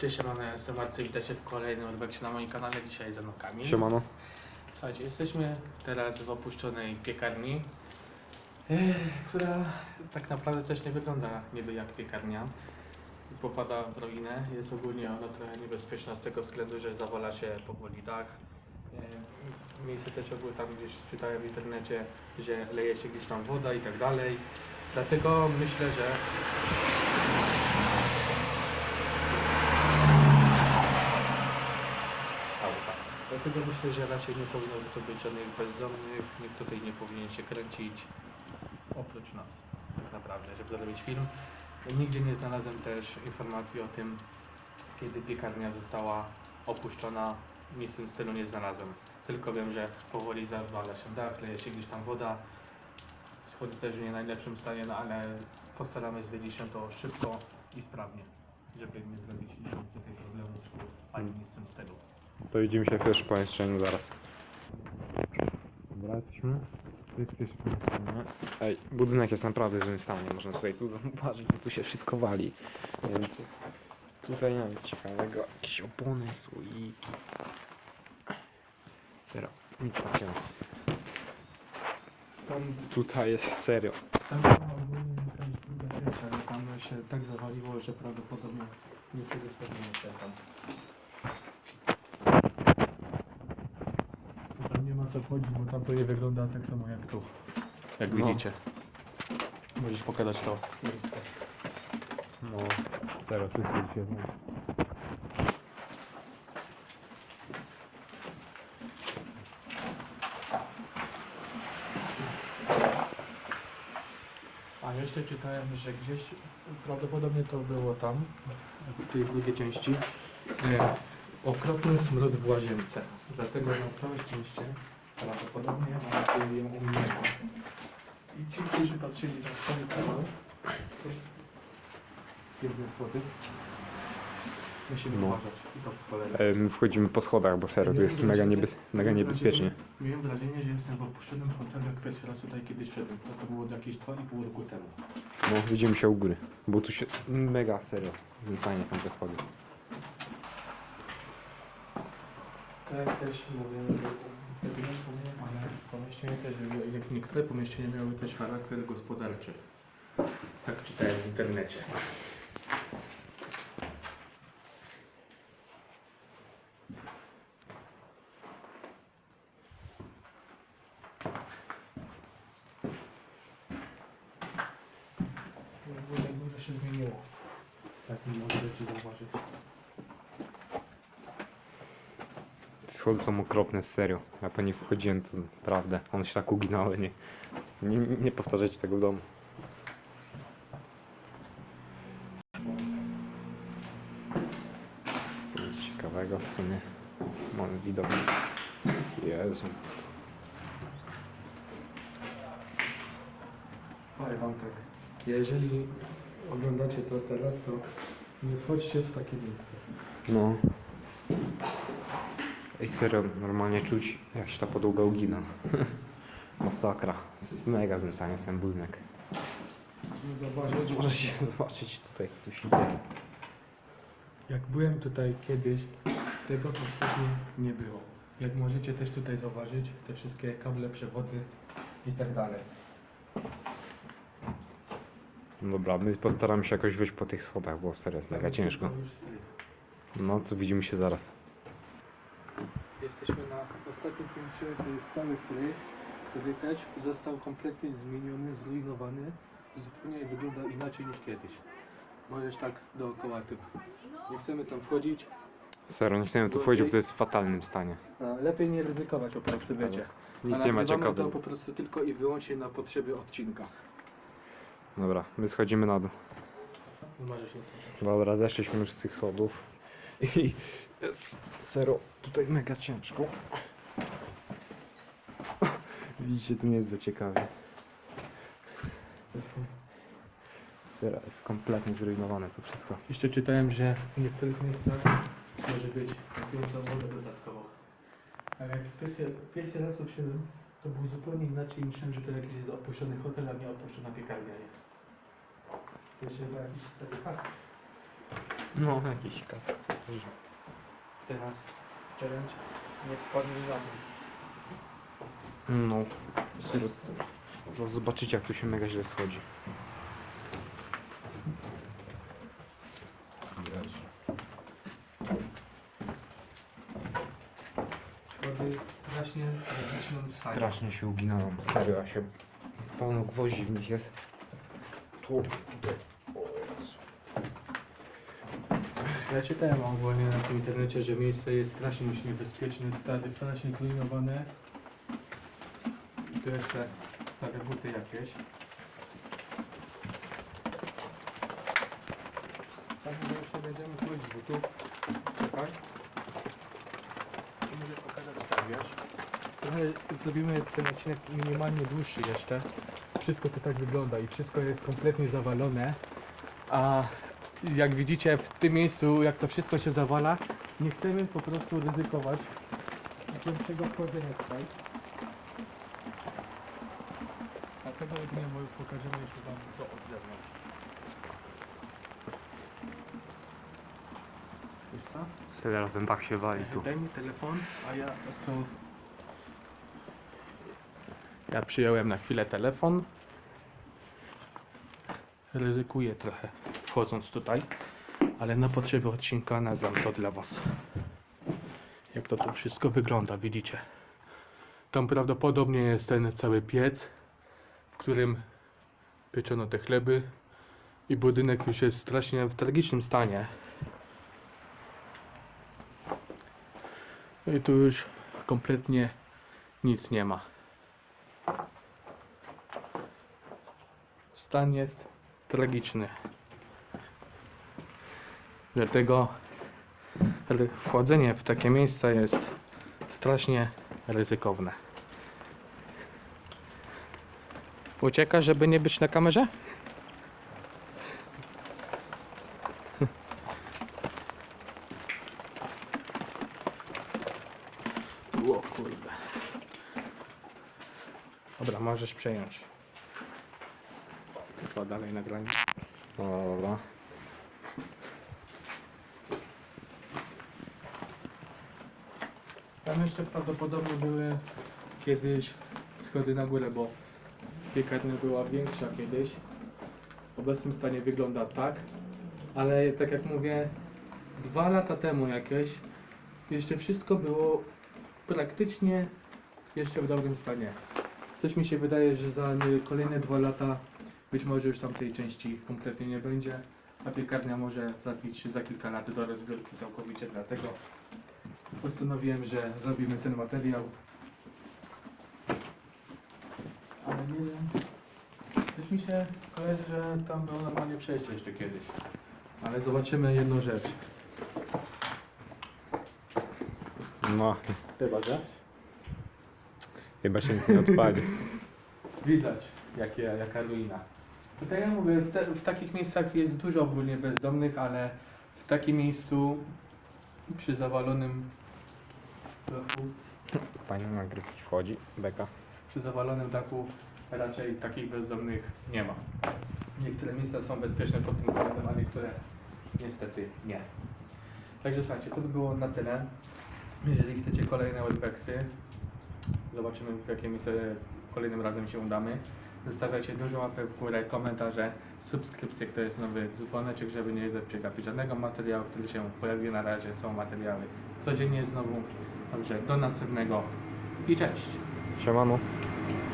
Cześć, siemano, ja jestem Marcy, witajcie w kolejnym odwekcie na moim kanale, dzisiaj ze mną Kamil. Siemano. Słuchajcie, jesteśmy teraz w opuszczonej piekarni, eh, która tak naprawdę też nie wygląda niby jak piekarnia. Popada w ruinę, jest ogólnie ona trochę niebezpieczna z tego względu, że zawala się powoli dach. Eh, Miejsce też ogólnie tam gdzieś czytałem w internecie, że leje się gdzieś tam woda i tak dalej. Dlatego myślę, że Dlatego myślę, że raczej nie powinno to być żadnych bezdomnych, nikt tutaj nie powinien się kręcić, oprócz nas, tak naprawdę, żeby zrobić film. Nigdzie nie znalazłem też informacji o tym, kiedy piekarnia została opuszczona, nic w tym stylu nie znalazłem. Tylko wiem, że powoli zawala się dach, leje się gdzieś tam woda, schodzi też w nie najlepszym stanie, no ale postaramy zwiedzić się to szybko i sprawnie, żeby nie zrobić tutaj problemów, ani nic w tym stylu. To widzimy się w pierwszym pomieszczeniu zaraz. Dobra, jesteśmy. To jest pomieszczenie. Ej, budynek jest naprawdę w złym stanie. Można tutaj tu zauważyć, bo tu się wszystko wali. Więc tutaj nie wiem ciekawego. Jakieś opony, słoiki. Teraz nic takiego. Tam, Tutaj jest serio. tam była ogólnie jakaś druga rzecz, ale tam się tak zawaliło, że prawdopodobnie nie. Tam nie ma co chodzić, bo tam to nie wygląda tak samo jak tu. Jak No. widzicie. Możesz pokazać to miejsce. No, serio, wszystko znam. A jeszcze czytałem, że gdzieś prawdopodobnie to było tam, w tej drugiej części, e, okropny smród w łazience. Dlatego na całe szczęście prawdopodobnie mam ją umyło. I ci, którzy patrzyli na swoje kanał, jedne schody, musimy No. uważać i to w cholerę. E, My wchodzimy po schodach, bo serio, tu jest mega, niebez mega niebezpiecznie. Miałem wrażenie, że jestem w opuszczonym hotelu, jak pierwszy raz tutaj kiedyś szedłem. To było jakieś 2,5 roku temu. No, widzimy się u góry. Bo tu się mega serio. Stanie są te schody. Tak też nie wspomniałem, ale pomieszczenie też, jak niektóre pomieszczenia miały też charakter gospodarczy. Tak czytałem w internecie. Dużo się zmieniło. Tak możecie zauważyć. Schody są okropne, serio. Ja po nich wchodziłem, to naprawdę. One się tak uginały, nie, nie, nie powtarzajcie tego w domu. Nic ciekawego w sumie. Mamy widok. Jezu. Powiem wam tak, jeżeli oglądacie to teraz, to nie wchodźcie w takie miejsce. No. Ej, serio, normalnie czuć, jak się ta podłoga ugina. Masakra. Mega złym stanie jest ten budynek. Zauważyć, Możecie zobaczyć tutaj, co tu się dzieje. jak byłem tutaj kiedyś, tego absolutnie nie było. Jak możecie też tutaj zauważyć, te wszystkie kable, przewody i tak dalej. No Dobra, my postaramy się jakoś wyjść po tych schodach, bo serio jest mega ciężko. No to widzimy się zaraz. Jesteśmy na ostatnim piętrze, to jest cały strych, który też został kompletnie zmieniony, zrujnowany. Zupełnie wygląda inaczej niż kiedyś. Możesz tak dookoła tym. Nie chcemy tam wchodzić. Serio, nie chcemy tu wchodzić, bo to jest w fatalnym stanie. No, lepiej nie ryzykować po prostu, wiecie. Nic nie ma nagrywamy to ciekawego. po prostu tylko i wyłącznie na potrzeby odcinka. Dobra, my schodzimy na dół. Może się słyszeć. Dobra, zeszliśmy już z tych schodów. I jest serio, tutaj mega ciężko. Widzicie, tu nie jest za ciekawie. Serio, jest kompletnie zrujnowane to wszystko. Jeszcze czytałem, że w niektórych miejscach może być napięca wodę dodatkowo. Ale jak pierwszy, pierwszy raz wszedłem, to było zupełnie inaczej. Myślałem, że to jakiś jest opuszczony hotel, a nie opuszczona piekarnia. To jeszcze chyba jakiś stary pas. No, jakiś kask. Teraz challenge nie spadnie żaden. No. Zaraz zobaczycie jak tu się mega źle schodzi. Schody strasznie. Strasznie się uginają, serio, ja się... Pełno gwoździ w nich jest. Tu, Jezu. Ja czytałem ogólnie na tym internecie, że miejsce jest strasznie niebezpieczne, strasznie zrujnowane. I tu jeszcze stare buty jakieś. Tak, może jeszcze będziemy chodzić, bo tu... Czekaj. Tu może pokażę tak, wiesz. Trochę zrobimy ten odcinek minimalnie dłuższy jeszcze. Wszystko to tak wygląda i wszystko jest kompletnie zawalone. A jak widzicie w tym miejscu, jak to wszystko się zawala, nie chcemy po prostu ryzykować większego wchodzenia tutaj. Dlatego jedynie pokażemy jeszcze wam to od zewnątrz. Wiesz co? Serio, ten tak się wali tu. Daj mi telefon, a ja to... Ja przyjąłem na chwilę telefon. Ryzykuję trochę wchodząc tutaj, ale na potrzeby odcinka nagram to dla Was. Jak to tu wszystko wygląda, widzicie. Tam prawdopodobnie jest ten cały piec, w którym pieczono te chleby i budynek już jest strasznie w tragicznym stanie. I tu już kompletnie nic nie ma. Stan jest tragiczny. Dlatego wchodzenie w takie miejsca jest strasznie ryzykowne. Ucieka, żeby nie być na kamerze? O kurde. Dobra, możesz przejąć. Co dalej nagranie? Dobra, Tam jeszcze prawdopodobnie były kiedyś schody na górę, bo piekarnia była większa kiedyś. W obecnym stanie wygląda tak, ale tak jak mówię, dwa lata temu jakieś jeszcze wszystko było praktycznie jeszcze w dobrym stanie. Coś mi się wydaje, że za kolejne dwa lata być może już tam tej części kompletnie nie będzie, a piekarnia może trafić za kilka lat do rozbiórki całkowicie, dlatego postanowiłem, że zrobimy ten materiał. Ale nie wiem. Coś mi się kojarzy, że tam było normalnie przejście jeszcze kiedyś. Ale zobaczymy jedną rzecz. No, Chyba, że? chyba się nic nie odpali. Widać, jakie, jaka ruina. Tutaj ja mówię, w, te, w takich miejscach jest dużo ogólnie bezdomnych, ale w takim miejscu przy zawalonym dachu, Pani nagrywki wchodzi, beka. przy zawalonym dachu raczej takich bezdomnych nie ma. Niektóre miejsca są bezpieczne pod tym względem, a niektóre niestety nie. Także słuchajcie, to by było na tyle. Jeżeli chcecie kolejne webexy, zobaczymy w jakie miejsce kolejnym razem się udamy. Zostawiajcie dużą łapę w górę, komentarze, subskrypcje, kto jest nowy, dzwoneczek, żeby nie przegapić żadnego materiału, który się pojawi na razie. Są materiały codziennie znowu. Także do następnego i cześć! Siemano.